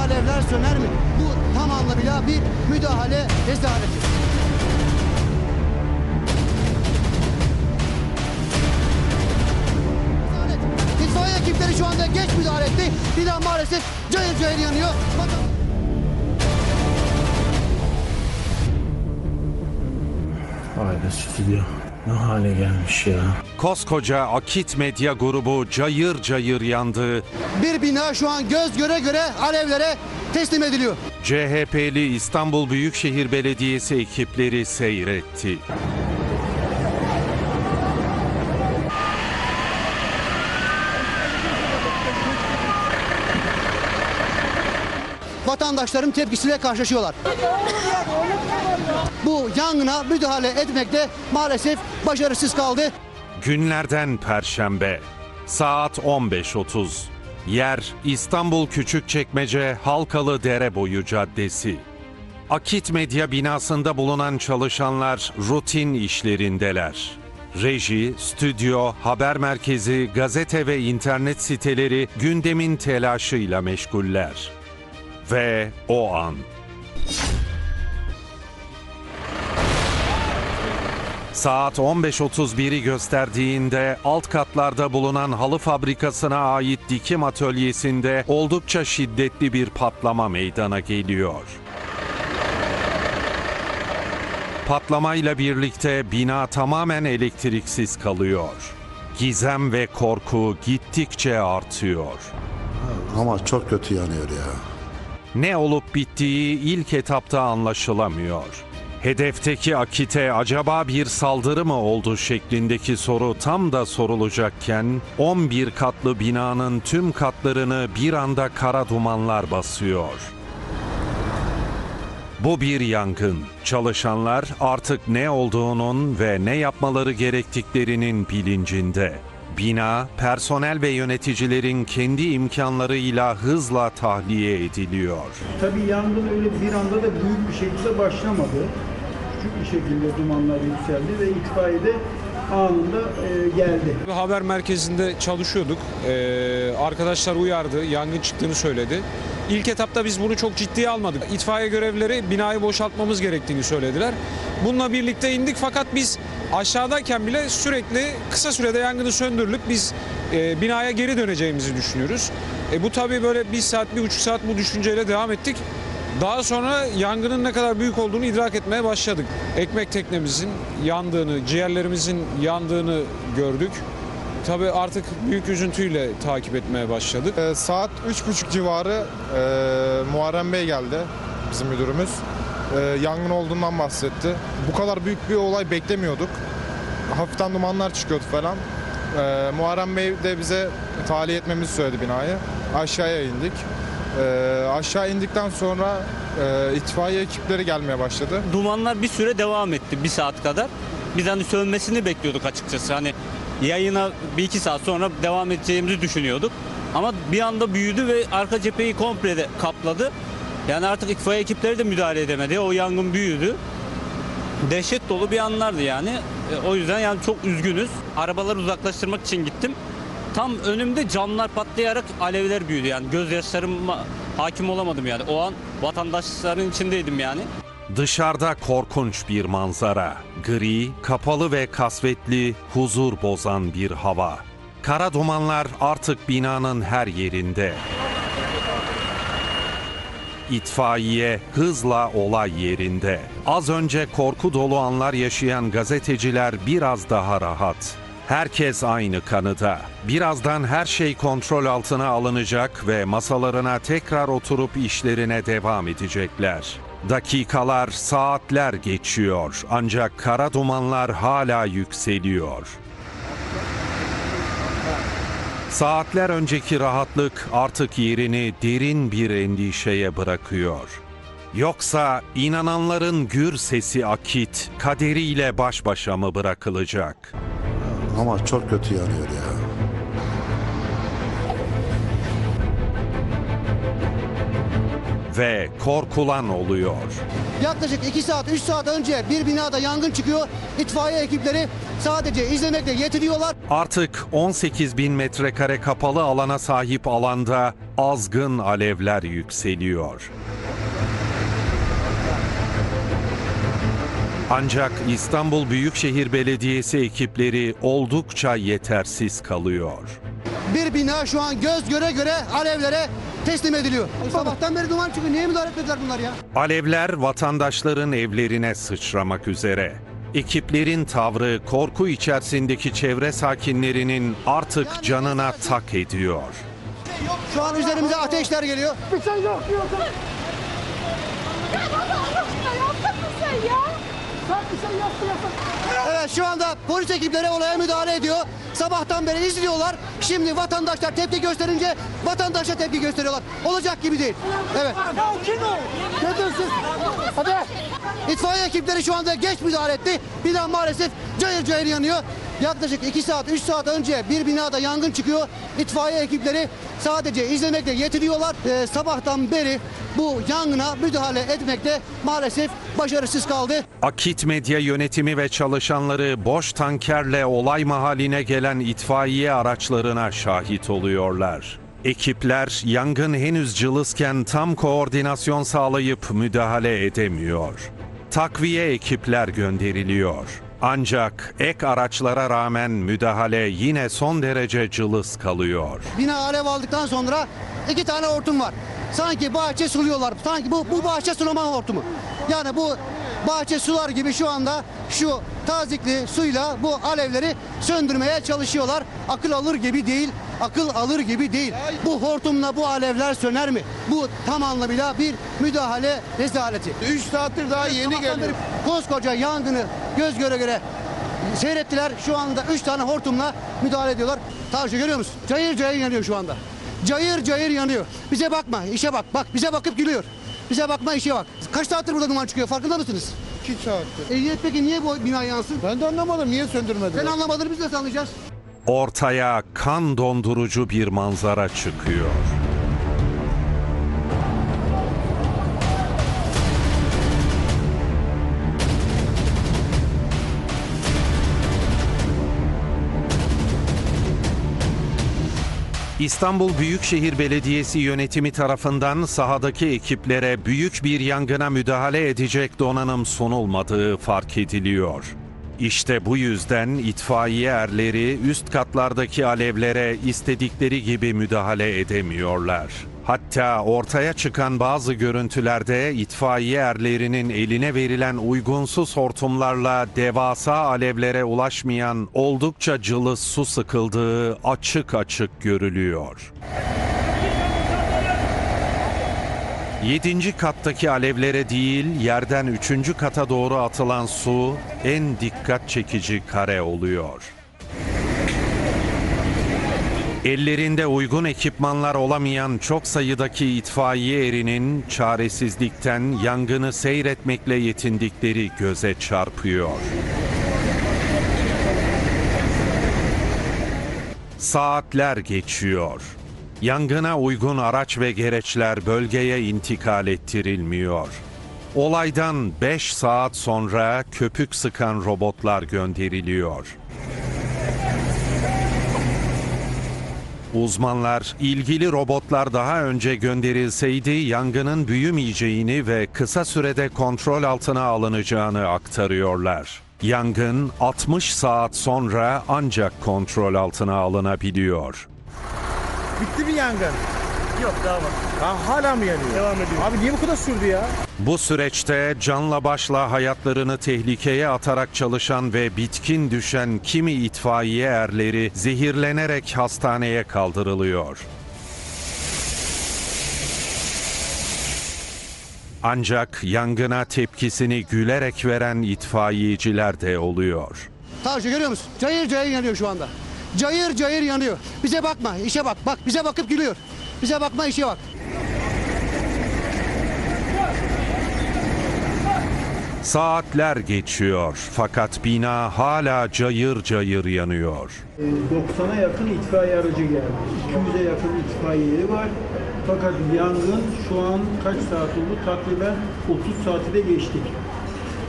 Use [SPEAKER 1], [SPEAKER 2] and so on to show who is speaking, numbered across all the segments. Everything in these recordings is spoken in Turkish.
[SPEAKER 1] alevler söner mi? Bu tam anlamıyla bir müdahale rezaleti. Ekipleri şu anda geç müdahale etti. Bina maalesef cayır cayır yanıyor. Bakın.
[SPEAKER 2] Aile stüdyo ne hale gelmiş ya.
[SPEAKER 3] Koskoca Akit Medya grubu cayır cayır yandı.
[SPEAKER 1] Bir bina şu an göz göre göre alevlere teslim ediliyor.
[SPEAKER 3] CHP'li İstanbul Büyükşehir Belediyesi ekipleri seyretti.
[SPEAKER 1] Vatandaşların tepkisiyle karşılaşıyorlar. Bu yangına müdahale etmekte maalesef başarısız kaldı.
[SPEAKER 3] Günlerden Perşembe. Saat 15.30. Yer İstanbul Küçükçekmece Halkalı Dereboyu Caddesi. Akit Medya binasında bulunan çalışanlar rutin işlerindeler. Reji, stüdyo, haber merkezi, gazete ve internet siteleri gündemin telaşıyla meşguller. Ve o an Saat 15.31'i gösterdiğinde alt katlarda bulunan halı fabrikasına ait dikim atölyesinde oldukça şiddetli bir patlama meydana geliyor. Patlamayla birlikte bina tamamen elektriksiz kalıyor. Gizem ve korku gittikçe artıyor.
[SPEAKER 4] Ama çok kötü yanıyor ya.
[SPEAKER 3] Ne olup bittiği ilk etapta anlaşılamıyor. Hedefteki Akit'e acaba bir saldırı mı oldu şeklindeki soru tam da sorulacakken 11 katlı binanın tüm katlarını bir anda kara dumanlar basıyor. Bu bir yangın. Çalışanlar artık ne olduğunun ve ne yapmaları gerektiklerinin bilincinde. Bina, personel ve yöneticilerin kendi imkanlarıyla hızla tahliye ediliyor.
[SPEAKER 5] Tabii yangın öyle bir anda da büyük bir şekilde başlamadı. Küçük bir şekilde dumanlar yükseldi ve itfaiye de anında e, geldi.
[SPEAKER 6] Haber merkezinde çalışıyorduk. Ee, arkadaşlar uyardı, yangın çıktığını söyledi. İlk etapta biz bunu çok ciddiye almadık. İtfaiye görevlileri binayı boşaltmamız gerektiğini söylediler. Bununla birlikte indik fakat biz aşağıdayken bile sürekli kısa sürede yangını söndürülüp biz e, binaya geri döneceğimizi düşünüyoruz. E, bu tabii böyle bir saat, bir buçuk saat bu düşünceyle devam ettik. Daha sonra yangının ne kadar büyük olduğunu idrak etmeye başladık. Ekmek teknemizin yandığını, ciğerlerimizin yandığını gördük. Tabii artık büyük üzüntüyle takip etmeye başladık.
[SPEAKER 7] Ee, saat 3.30 civarı e, Muharrem Bey geldi, bizim müdürümüz. E, yangın olduğundan bahsetti. Bu kadar büyük bir olay beklemiyorduk. Hafiften dumanlar çıkıyordu falan. E, Muharrem Bey de bize tahliye etmemizi söyledi binayı. Aşağıya indik. E, aşağı indikten sonra e, itfaiye ekipleri gelmeye başladı.
[SPEAKER 8] dumanlar bir süre devam etti bir saat kadar. Biz hani sönmesini bekliyorduk açıkçası. Hani yayına bir iki saat sonra devam edeceğimizi düşünüyorduk. Ama bir anda büyüdü ve arka cepheyi komple de kapladı. Yani artık itfaiye ekipleri de müdahale edemedi. O yangın büyüdü. Dehşet dolu bir anlardı yani. E, O yüzden yani çok üzgünüz. Arabaları uzaklaştırmak için gittim. Tam önümde camlar patlayarak alevler büyüdü yani. Gözyaşlarıma hakim olamadım yani. O an vatandaşların içindeydim yani.
[SPEAKER 3] Dışarıda korkunç bir manzara. Gri, kapalı ve kasvetli, huzur bozan bir hava. Kara dumanlar artık binanın her yerinde. İtfaiye hızla olay yerinde. Az önce korku dolu anlar yaşayan gazeteciler biraz daha rahat. Herkes aynı kanıda. Birazdan her şey kontrol altına alınacak ve masalarına tekrar oturup işlerine devam edecekler. Dakikalar, saatler geçiyor ancak kara dumanlar hala yükseliyor. Saatler önceki rahatlık artık yerini derin bir endişeye bırakıyor. Yoksa inananların gür sesi akit kaderiyle baş başa mı bırakılacak?
[SPEAKER 4] Ama çok kötü yanıyor ya.
[SPEAKER 3] Ve korkulan oluyor.
[SPEAKER 1] Yaklaşık 2 saat 3 saat önce bir binada yangın çıkıyor. İtfaiye ekipleri sadece izlemekle yetiniyorlar.
[SPEAKER 3] Artık 18 bin metrekare kapalı alana sahip alanda azgın alevler yükseliyor. Ancak İstanbul Büyükşehir Belediyesi ekipleri oldukça yetersiz kalıyor.
[SPEAKER 1] Bir bina şu an göz göre göre alevlere teslim ediliyor. Sabahtan beri duman çıkıyor. Niye müdahale etmediler bunlar ya?
[SPEAKER 3] Alevler vatandaşların evlerine sıçramak üzere. Ekiplerin tavrı korku içerisindeki çevre sakinlerinin artık canına tak ediyor.
[SPEAKER 1] Şu an üzerimize ateşler geliyor. Evet şu anda polis ekipleri olaya müdahale ediyor. Sabahtan beri izliyorlar. Şimdi vatandaşlar tepki gösterince vatandaşa tepki gösteriyorlar. Olacak gibi değil. Evet. Hadi. İtfaiye ekipleri şu anda geç müdahale etti. Bina maalesef cayır cayır yanıyor. Yaklaşık 2 saat 3 saat önce bir binada yangın çıkıyor. İtfaiye ekipleri sadece izlemekle yetiniyorlar. Ee, sabahtan beri bu yangına müdahale etmekte maalesef başarısız kaldı.
[SPEAKER 3] Akit Medya yönetimi ve çalışanları boş tankerle olay mahalline gelen itfaiye araçlarına şahit oluyorlar. Ekipler yangın henüz cılızken tam koordinasyon sağlayıp müdahale edemiyor. Takviye ekipler gönderiliyor. Ancak ek araçlara rağmen müdahale yine son derece cılız kalıyor.
[SPEAKER 1] Bina alev aldıktan sonra iki tane hortum var. Sanki bahçe suluyorlar. Sanki bu, bu bahçe sulama hortumu. Yani bu bahçe sular gibi şu anda şu tazikli suyla bu alevleri söndürmeye çalışıyorlar. Akıl alır gibi değil. Akıl alır gibi değil. Bu hortumla bu alevler söner mi? Bu tam anlamıyla bir müdahale rezaleti.
[SPEAKER 9] 3 saattir daha yeni
[SPEAKER 1] beri Koskoca yangını göz göre göre seyrettiler. Şu anda 3 tane hortumla müdahale ediyorlar. Tavşan görüyor musun? Cayır cayır yanıyor şu anda. Cayır cayır yanıyor. Bize bakma, işe bak. Bak bize bakıp gülüyor. Bize bakma, işe bak. Kaç saattir burada duman çıkıyor farkında mısınız?
[SPEAKER 9] 2 saattir.
[SPEAKER 1] E peki niye bu bina yansın?
[SPEAKER 9] Ben de anlamadım niye söndürmediler.
[SPEAKER 1] Sen anlamadığını biz nasıl anlayacağız?
[SPEAKER 3] Ortaya kan dondurucu bir manzara çıkıyor. İstanbul Büyükşehir Belediyesi yönetimi tarafından sahadaki ekiplere büyük bir yangına müdahale edecek donanım sunulmadığı fark ediliyor. İşte bu yüzden itfaiye erleri üst katlardaki alevlere istedikleri gibi müdahale edemiyorlar. Hatta ortaya çıkan bazı görüntülerde itfaiye erlerinin eline verilen uygunsuz hortumlarla devasa alevlere ulaşmayan oldukça cılız su sıkıldığı açık açık görülüyor. Yedinci kattaki alevlere değil, yerden üçüncü kata doğru atılan su en dikkat çekici kare oluyor. Ellerinde uygun ekipmanlar olamayan çok sayıdaki itfaiye erinin çaresizlikten yangını seyretmekle yetindikleri göze çarpıyor. Saatler geçiyor. Yangına uygun araç ve gereçler bölgeye intikal ettirilmiyor. Olaydan 5 saat sonra köpük sıkan robotlar gönderiliyor. Uzmanlar ilgili robotlar daha önce gönderilseydi yangının büyümeyeceğini ve kısa sürede kontrol altına alınacağını aktarıyorlar. Yangın 60 saat sonra ancak kontrol altına alınabiliyor.
[SPEAKER 9] Bitti mi yangın? Yok daha var. Ha, hala mı yanıyor? Devam ediyor. Abi niye bu kadar sürdü ya?
[SPEAKER 3] Bu süreçte canla başla hayatlarını tehlikeye atarak çalışan ve bitkin düşen kimi itfaiye erleri zehirlenerek hastaneye kaldırılıyor. Ancak yangına tepkisini gülerek veren itfaiyeciler de oluyor.
[SPEAKER 1] Tavşan görüyor musun? Cayır cayır yanıyor şu anda. Cayır cayır yanıyor. Bize bakma, işe bak. Bak bize bakıp gülüyor. Bize bakma, işe bak.
[SPEAKER 3] Saatler geçiyor fakat bina hala cayır cayır yanıyor.
[SPEAKER 5] Ee, 90'a yakın itfaiye aracı geldi. 200'e yakın itfaiyeli var. Fakat yangın şu an kaç saat oldu? Takriben 30 saati de geçtik.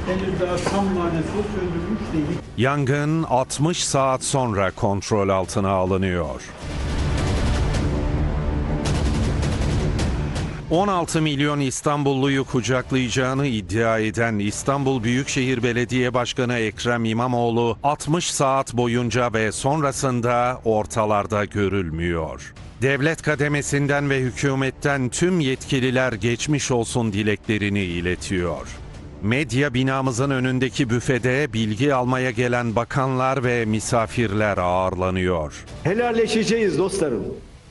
[SPEAKER 5] Henüz daha tam manasıyla söndürmüş değil.
[SPEAKER 3] Yangın 60 saat sonra kontrol altına alınıyor. 16 milyon İstanbulluyu kucaklayacağını iddia eden İstanbul Büyükşehir Belediye Başkanı Ekrem İmamoğlu 60 saat boyunca ve sonrasında ortalarda görülmüyor. Devlet kademesinden ve hükümetten tüm yetkililer geçmiş olsun dileklerini iletiyor. Medya binamızın önündeki büfede bilgi almaya gelen bakanlar ve misafirler ağırlanıyor.
[SPEAKER 10] Helalleşeceğiz dostlarım.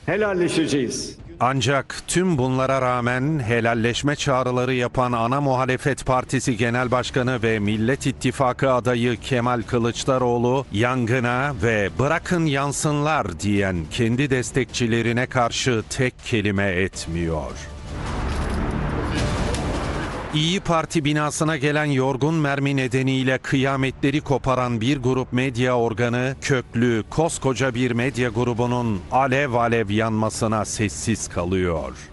[SPEAKER 10] Helalleşeceğiz.
[SPEAKER 3] Ancak tüm bunlara rağmen helalleşme çağrıları yapan ana muhalefet partisi genel başkanı ve Millet İttifakı adayı Kemal Kılıçdaroğlu yangına ve bırakın yansınlar diyen kendi destekçilerine karşı tek kelime etmiyor. İyi Parti binasına gelen yorgun mermi nedeniyle kıyametleri koparan bir grup medya organı köklü koskoca bir medya grubunun alev alev yanmasına sessiz kalıyor.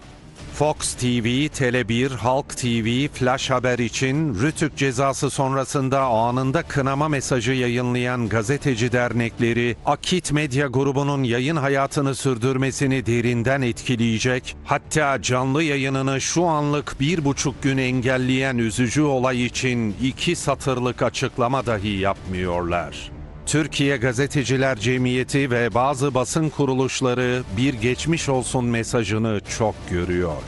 [SPEAKER 3] Fox TV, Tele1, Halk TV, Flash Haber için Rütük cezası sonrasında anında kınama mesajı yayınlayan gazeteci dernekleri, Akit Medya grubunun yayın hayatını sürdürmesini derinden etkileyecek, hatta canlı yayınını şu anlık bir buçuk gün engelleyen üzücü olay için iki satırlık açıklama dahi yapmıyorlar. Türkiye Gazeteciler Cemiyeti ve bazı basın kuruluşları bir geçmiş olsun mesajını çok görüyor.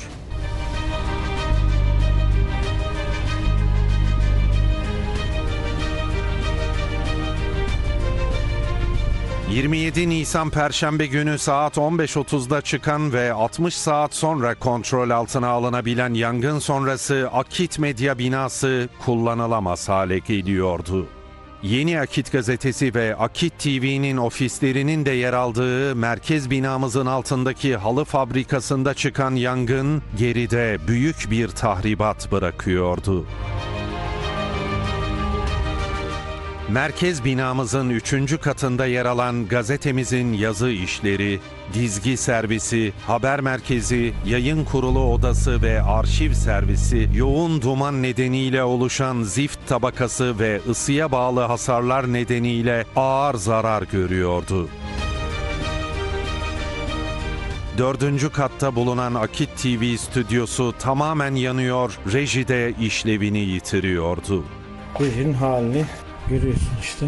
[SPEAKER 3] ...27 Nisan Perşembe günü saat 15.30'da çıkan ve 60 saat sonra kontrol altına alınabilen yangın sonrası Akit Medya binası kullanılamaz hale geliyordu. Yeni Akit gazetesi ve Akit TV'nin ofislerinin de yer aldığı merkez binamızın altındaki halı fabrikasında çıkan yangın geride büyük bir tahribat bırakıyordu. Merkez binamızın üçüncü katında yer alan gazetemizin yazı işleri, dizgi servisi, haber merkezi, yayın kurulu odası ve arşiv servisi yoğun duman nedeniyle oluşan zift tabakası ve ısıya bağlı hasarlar nedeniyle ağır zarar görüyordu. Dördüncü katta bulunan Akit TV stüdyosu tamamen yanıyor, rejide işlevini yitiriyordu.
[SPEAKER 2] Rejinin halini görüyorsun işte.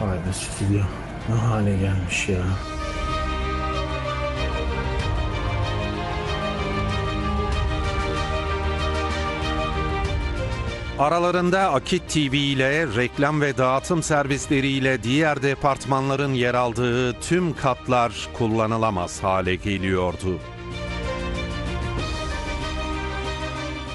[SPEAKER 2] Vay be stüdyo. Ne hale gelmiş ya.
[SPEAKER 3] Aralarında Akit TV ile reklam ve dağıtım servisleriyle diğer departmanların yer aldığı tüm katlar kullanılamaz hale geliyordu.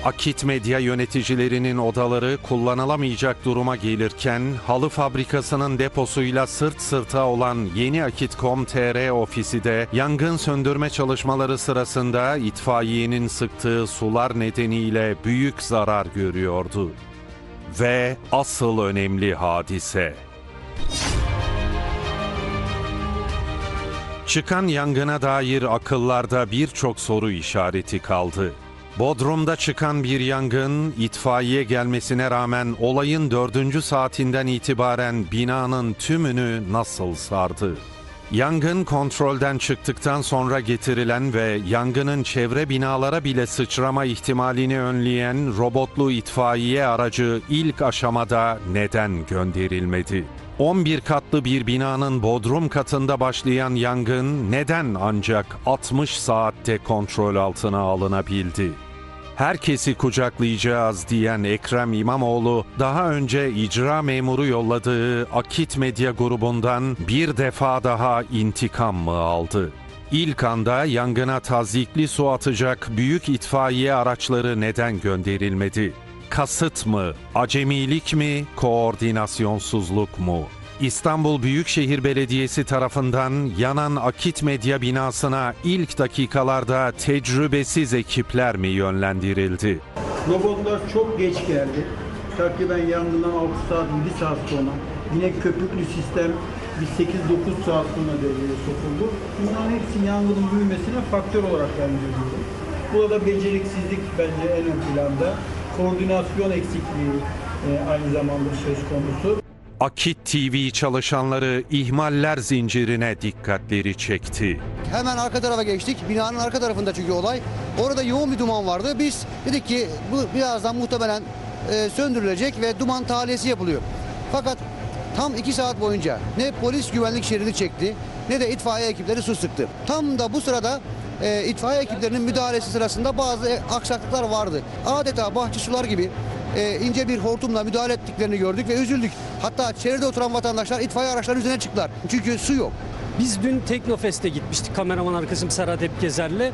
[SPEAKER 3] Akit Medya yöneticilerinin odaları kullanılamayacak duruma gelirken halı fabrikasının deposuyla sırt sırta olan Yeni Akit.com.tr ofisi de yangın söndürme çalışmaları sırasında itfaiyenin sıktığı sular nedeniyle büyük zarar görüyordu. Ve asıl önemli hadise Çıkan yangına dair akıllarda birçok soru işareti kaldı. Bodrum'da çıkan bir yangın, itfaiye gelmesine rağmen olayın dördüncü saatinden itibaren binanın tümünü nasıl sardı? Yangın kontrolden çıktıktan sonra getirilen ve yangının çevre binalara bile sıçrama ihtimalini önleyen robotlu itfaiye aracı ilk aşamada neden gönderilmedi? 11 katlı bir binanın bodrum katında başlayan yangın neden ancak 60 saatte kontrol altına alınabildi? Herkesi kucaklayacağız diyen Ekrem İmamoğlu daha önce icra memuru yolladığı Akit Medya grubundan bir defa daha intikam mı aldı? İlk anda yangına tazikli su atacak büyük itfaiye araçları neden gönderilmedi? Kasıt mı, acemilik mi, koordinasyonsuzluk mu? İstanbul Büyükşehir Belediyesi tarafından yanan Akit Medya binasına ilk dakikalarda tecrübesiz ekipler mi yönlendirildi?
[SPEAKER 5] Robotlar çok geç geldi. Takriben yangından 6 saat, 7 saat sonra. Yine köpüklü sistem bir 8-9 saat sonra devreye sokuldu. Bunların hepsi yangının büyümesine faktör olarak ben. Burada beceriksizlik bence en ön planda. Koordinasyon eksikliği e, aynı zamanda söz konusu.
[SPEAKER 3] Akit TV çalışanları ihmaller zincirine dikkatleri çekti.
[SPEAKER 1] Hemen arka tarafa geçtik. Binanın arka tarafında çünkü olay. Orada yoğun bir duman vardı. Biz dedik ki bu birazdan muhtemelen e, söndürülecek ve duman tahliyesi yapılıyor. Fakat tam iki saat boyunca ne polis güvenlik şeridi çekti ne de itfaiye ekipleri su sıktı. Tam da bu sırada e, itfaiye ekiplerinin müdahalesi sırasında bazı e, aksaklıklar vardı. Adeta bahçe sular gibi e, ince bir hortumla müdahale ettiklerini gördük ve üzüldük. Hatta çevrede oturan vatandaşlar itfaiye araçlarının üzerine çıktılar. Çünkü su yok.
[SPEAKER 11] Biz dün Teknofest'e gitmiştik kameraman arkadaşım Serhat Epgezer'le.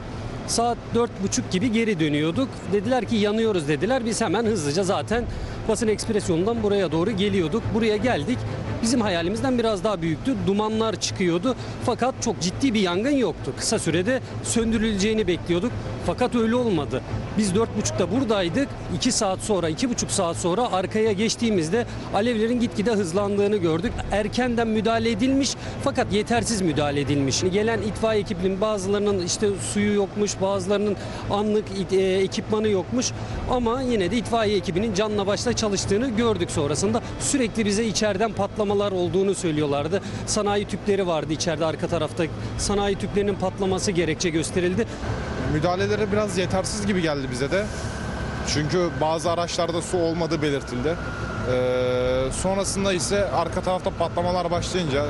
[SPEAKER 11] Saat dört buçuk gibi geri dönüyorduk. Dediler ki yanıyoruz dediler. Biz hemen hızlıca zaten basın ekspresyonundan buraya doğru geliyorduk. Buraya geldik. Bizim hayalimizden biraz daha büyüktü. Dumanlar çıkıyordu. Fakat çok ciddi bir yangın yoktu. Kısa sürede söndürüleceğini bekliyorduk. Fakat öyle olmadı. Biz dört buçukta buradaydık. iki saat sonra, iki buçuk saat sonra arkaya geçtiğimizde alevlerin gitgide hızlandığını gördük. Erkenden müdahale edilmiş fakat yetersiz müdahale edilmiş. Gelen itfaiye ekibinin bazılarının işte suyu yokmuş, bazılarının anlık e, ekipmanı yokmuş. Ama yine de itfaiye ekibinin canla başla çalıştığını gördük sonrasında. Sürekli bize içeriden patlamalar olduğunu söylüyorlardı. Sanayi tüpleri vardı içeride arka tarafta. Sanayi tüplerinin patlaması gerekçe gösterildi.
[SPEAKER 7] Müdahaleleri biraz yetersiz gibi geldi bize de. Çünkü bazı araçlarda su olmadığı belirtildi. Ee, sonrasında ise arka tarafta patlamalar başlayınca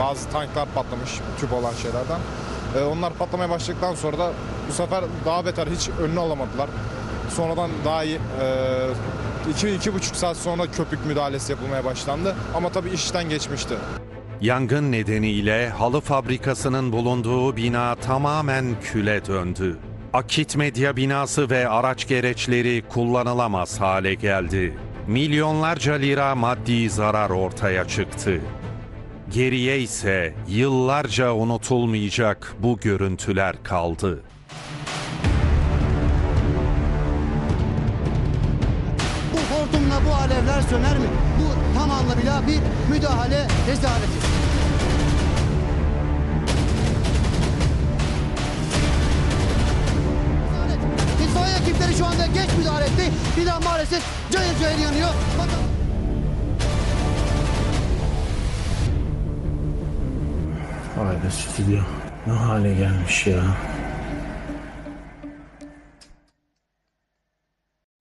[SPEAKER 7] bazı tanklar patlamış tüp olan şeylerden. Ee, onlar patlamaya başladıktan sonra da bu sefer daha beter hiç önünü alamadılar. Sonradan daha iyi e, iki, iki buçuk saat sonra köpük müdahalesi yapılmaya başlandı. Ama tabii işten geçmişti.
[SPEAKER 3] Yangın nedeniyle halı fabrikasının bulunduğu bina tamamen küle döndü. Akit Medya binası ve araç gereçleri kullanılamaz hale geldi. Milyonlarca lira maddi zarar ortaya çıktı. Geriye ise yıllarca unutulmayacak bu görüntüler kaldı.
[SPEAKER 1] Bu hortumla bu alevler söner mi? Bu tam anlamıyla bir müdahale rezaleti. Geç müdahale etti. Daha maalesef cayır cayır yanıyor. Bakın.
[SPEAKER 2] Vay be stüdyo. Ne hale gelmiş ya.